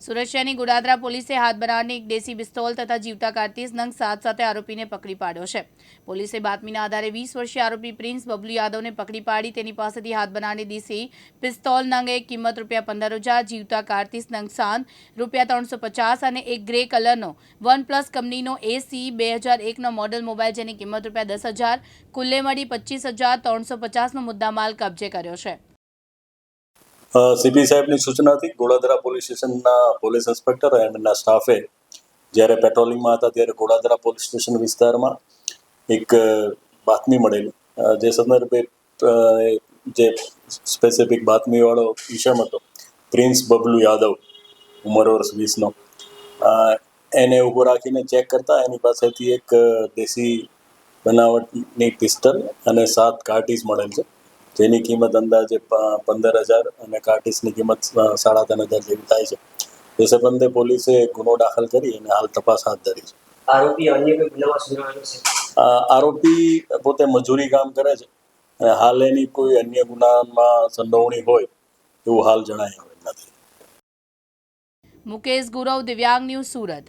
સુરક્ષાની ગુડાદરા પોલીસે હાથ બનાવની એક દેશી પિસ્તોલ તથા જીવતા કારતીસ નંગ સાત સાથે આરોપીને પકડી પાડ્યો છે. પોલીસે બાતમીના આધારે વીસ વર્ષીય આરોપી પ્રિન્સ બબલુ યાદવને પકડી પાડી તેની પાસેથી હાથ બનાવની દેશી પિસ્તોલ નંગ એક કિંમત રૂપિયા પંદર હજાર, જીવતા કારતીસ નંગ સાંત, રૂપિયા ત્રણસો પચાસ અને એક ગ્રે કલરનો વન પ્લસ કંપનીનો એસી બે હજાર એકનો મોડલ મોબાઈલ જેની કિંમત રૂપિયા દસ હજાર, કુલ્લે મળી પચીસ હજાર, ત્રણસો પચાસનો મુદ્દામાલ કબજે કર્યો છે. સીપી સાહેબની સૂચનાથી ગોળાદરા પોલીસ સ્ટેશનના પોલીસ ઇન્સ્પેક્ટર અને એમના સ્ટાફે જ્યારે પેટ્રોલિંગમાં હતા ત્યારે ગોળાદરા પોલીસ સ્ટેશન વિસ્તારમાં એક બાતમી મળેલી. જે સંદર્ભે જે સ્પેસિફિક બાતમીવાળો ઈસમ હતો, પ્રિન્સ બબલુ યાદવ, ઉંમર વર્ષ વીસનો એને ઊભો રાખીને ચેક કરતા એની પાસેથી એક દેશી બનાવટની પિસ્તલ અને સાત કાર્ટીસ મળેલ છે. જેની કિંમત અંદાજે પંદર હજાર અને કાર્ટિસની કિંમત સાડા ત્રણ હજાર જેવી થાય છે. એ સંબંધે પોલીસે ગુનો દાખલ કરી અને હાલ તપાસ હાથ ધરી છે. આરોપી અન્ય કોઈ ગુનામાં સંડોવાયેલો છે? આરોપી પોતે મજૂરી કામ કરે છે. અને હાલ એની કોઈ અન્ય ગુનામાં સંડોવણી હોય એવું હાલ જણાય નથી. મુકેશ ગુરવ દિવ્યાંગ ન્યૂઝ સુરત.